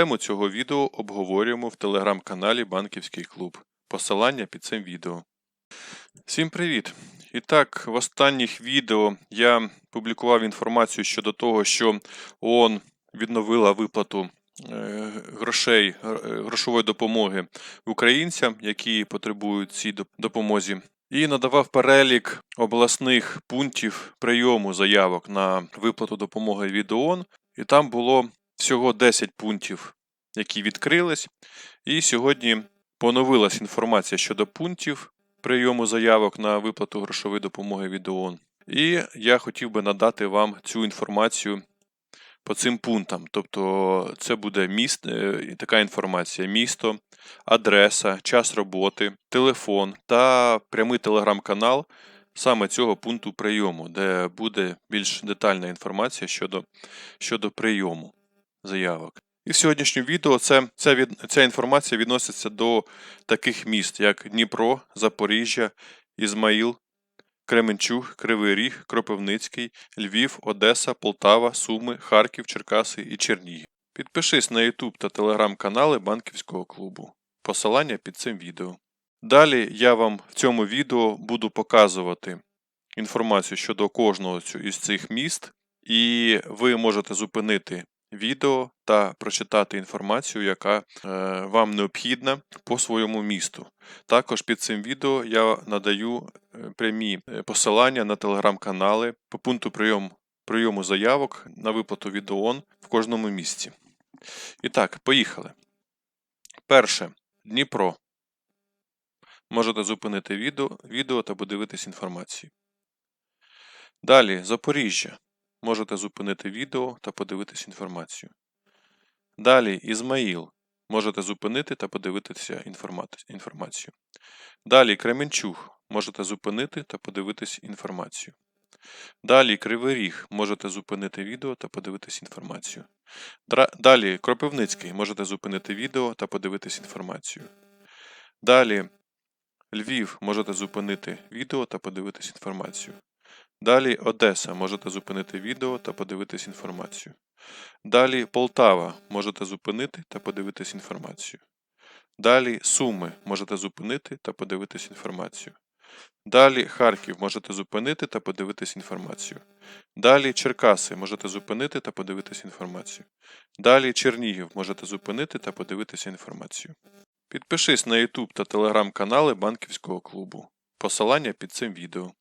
Тему цього відео обговорюємо в телеграм-каналі Банківський клуб. Посилання під цим відео. Всім привіт! І так, в останніх відео я публікував інформацію щодо того, що ООН відновила виплату е, грошей, е, грошової допомоги українцям, які потребують цій допомозі, і надавав перелік обласних пунктів прийому заявок на виплату допомоги від ООН. І там було всього 10 пунктів, які відкрились. І сьогодні поновилась інформація щодо пунктів прийому заявок на виплату грошової допомоги від ООН. І я хотів би надати вам цю інформацію по цим пунктам. Тобто, це буде міст, е, така інформація: місто, адреса, час роботи, телефон та прямий телеграм-канал саме цього пункту прийому, де буде більш детальна інформація щодо, щодо прийому заявок. І в сьогоднішньому відео це, ця, від, ця інформація відноситься до таких міст, як Дніпро, Запоріжжя, Ізмаїл, Кременчуг, Кривий Ріг, Кропивницький, Львів, Одеса, Полтава, Суми, Харків, Черкаси і Чернігів. Підпишись на YouTube та Telegram канали Банківського клубу. Посилання під цим відео. Далі я вам в цьому відео буду показувати інформацію щодо кожного із цих міст, і ви можете зупинити відео та прочитати інформацію, яка е, вам необхідна по своєму місту. Також під цим відео я надаю е, прямі е, посилання на телеграм-канали по пункту прийому, прийому заявок на виплату від ООН в кожному місці. І так, поїхали. Перше. Дніпро. Можете зупинити відео, відео та подивитись інформацію. Далі Запоріжжя. Можете зупинити відео та подивитись інформацію. Далі Ізмаїл. Можете зупинити та подивитися інформацію. Далі Кременчуг. Можете зупинити та подивитись інформацію. Далі Кривий Ріг. Можете зупинити відео та подивитись інформацію. Далі Кропивницький. Можете зупинити відео та подивитись інформацію. Далі Львів. Можете зупинити відео та подивитись інформацію. Далі Одеса. Можете зупинити відео та подивитись інформацію. Далі Полтава. Можете зупинити та подивитись інформацію. Далі Суми. Можете зупинити та подивитись інформацію. Далі Харків. Можете зупинити та подивитись інформацію. Далі Черкаси. Можете зупинити та подивитись інформацію. Далі Чернігів. Можете зупинити та подивитися інформацію. Підпишись на YouTube та Telegram канали Банківського клубу. Посилання під цим відео.